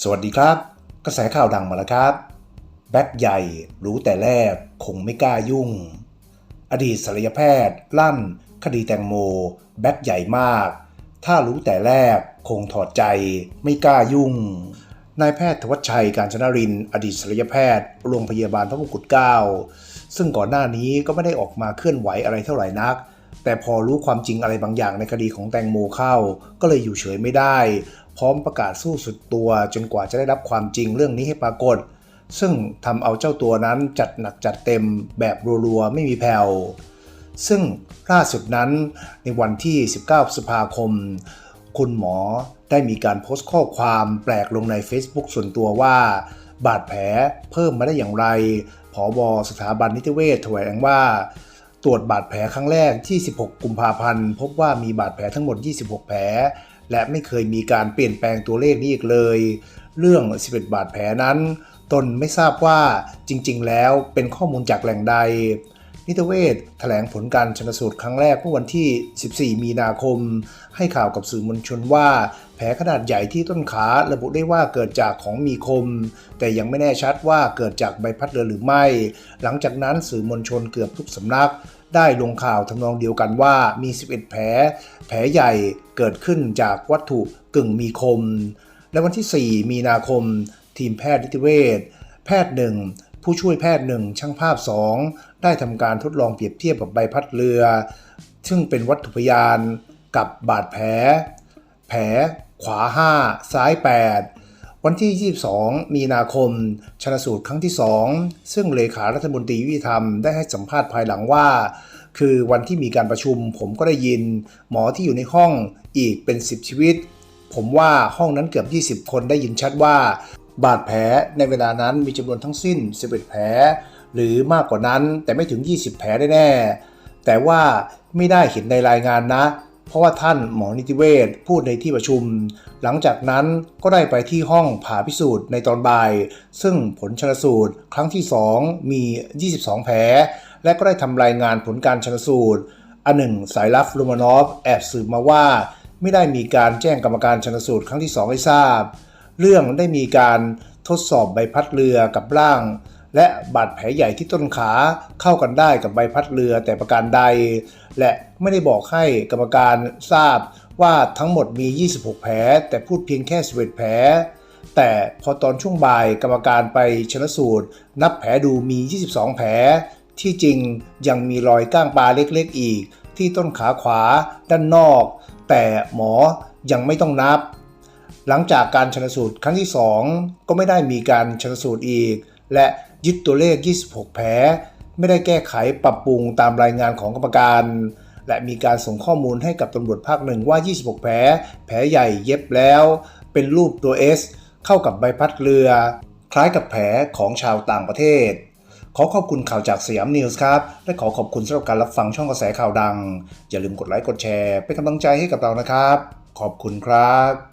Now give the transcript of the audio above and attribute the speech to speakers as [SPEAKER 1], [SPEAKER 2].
[SPEAKER 1] สวัสดีครับ กระแสข่าวดังมาแล้วครับ แบ็คใหญ่รู้แต่แรกคงไม่กล้ายุ่ง อดีตศัลยแพทย์ ลั่น คดีแตงโม แบ็คใหญ่มาก ถ้ารู้แต่แรกคงถอดใจไม่กล้ายุ่งนายแพทย์ธวัชชัยการชนริน อดีตศัลยแพทย์ โรงพยาบาลพระมงกุฎเกล้าซึ่งก่อนหน้านี้ก็ไม่ได้ออกมาเคลื่อนไหวอะไรเท่าไหร่นัก แต่พอรู้ความจริงอะไรบางอย่างในคดีของแตงโมเข้า ก็เลยอยู่เฉยไม่ได้ พร้อมประกาศสู้สุดตัวจนกว่าจะได้รับความจริงเรื่องนี้ให้ปรากฏ ซึ่งทำเอาเจ้าตัวนั้นจัดหนักจัดเต็มแบบรัวๆ ไม่มีแผ่วซึ่งล่าสุดนั้นในวันที่ 19พฤษภาคม คุณหมอได้มีการโพสต์ข้อความแปลกลงใน Facebook ส่วนตัวว่า บาดแผลเพิ่มมาได้อย่างไรผอบอสถาบันนิติเวชถแถลงว่า ตรวจบาดแผลครั้งแรกที่ 16 กุมภาพันธ์ พบว่ามีบาดแผลทั้งหมด 26 แผล และไม่เคยมีการเปลี่ยนแปลงตัวเลขนี้อีกเลย เรื่อง 11 บาดแผลนั้น ตนไม่ทราบว่าจริง ๆ แล้วเป็นข้อมูลจากแหล่งใด นิติเวชแถลงผลการชนสูตรครั้งแรกเมื่อวันที่ 14 มีนาคม ให้ข่าวกับสื่อมวลชนว่า แผลขนาดใหญ่ที่ต้นขาระบุได้ว่าเกิดจากของมีคม แต่ยังไม่แน่ชัดว่าเกิดจากใบพัดเรือหรือไม่ หลังจากนั้นสื่อมวลชนเกือบทุกสำนักได้ลงข่าวทำนองเดียวกันว่ามี 11 แผล แผลใหญ่เกิดขึ้นจากวัตถุกึ่งมีคม และวันที่ 4 มีนาคม ทีมแพทย์นิติเวชแพทย์หนึ่ง ผู้ช่วยแพทย์หนึ่งช่างภาพ 2 ได้ทำการทดลองเปรียบเทียบกับใบพัดเรือ ซึ่งเป็นวัตถุพยานกับบาดแผล แผล ขวา 5 ซ้าย 8 วันที่ 22 มีนาคม ชนสูตรครั้งที่ 2 ซึ่งเลขารัฐมนตรียุติธรรมได้ให้สัมภาษณ์ภายหลังว่า คือวันที่มีการประชุมผมก็ได้ยิน หมอที่อยู่ในห้องอีกเป็น 10 ชีวิต ผมว่าห้องนั้นเกือบ 20 คนได้ยินชัดว่า บาดแผลในเวลานั้นมีจำนวนทั้งสิ้น 11 แผล หรือมากกว่านั้นแต่ไม่ถึง 20 แผลได้แน่ๆแต่ว่าไม่ได้เห็นในรายงานนะ เพราะว่าท่านหมอนิติเวชพูดในที่ประชุม หลังจากนั้นก็ได้ไปที่ห้องผ่าพิสูจน์ในตอนบ่าย ซึ่งผลชนสูตรครั้งที่ 2 มี 22 แผล และก็ได้ทำรายงานผลการชนสูตร อันหนึ่งสายลับลูมานอฟแอบสืบมาว่า ไม่ได้มีการแจ้งกรรมการชนสูตรครั้งที่2ให้ทราบ เรื่องได้มีการทดสอบใบพัดเรือกับร่าง และบาดแผลใหญ่ที่ต้นขาเข้ากันได้กับใบพัดเรือแต่ประการใด และไม่ได้บอกให้กรรมการทราบว่าทั้งหมดมี 26 แผล แต่พูดเพียงแค่ 11 แผล แต่พอตอนช่วงบ่ายกรรมการไปชนสูตร นับแผลดูมี 22 แผล ที่จริงยังมีรอยก้างปลาเล็กๆอีก ที่ต้นขาขวาด้านนอก แต่หมอยังไม่ต้องนับ หลังจากการชนสูตรครั้งที่ 2 ก็ไม่ได้มีการชนสูตรอีก และยึดตัวเลข 26 แผลไม่ได้แก้ไขปรับปรุงตามรายงานของกรรมการ และมีการส่งข้อมูลให้กับตำรวจภาคหนึ่งว่า 26 แผลแผลใหญ่เย็บแล้ว เป็นรูปตัว S เข้ากับใบพัดเรือ คล้ายกับแผลของชาวต่างประเทศ ขอขอบคุณข่าวจากสยามนิวส์ครับ และขอขอบคุณสำหรับการรับฟังช่องกระแสข่าวดัง อย่าลืมกดไลค์กดแชร์ เป็นกำลังใจให้กับเรานะครับ ขอบคุณครับ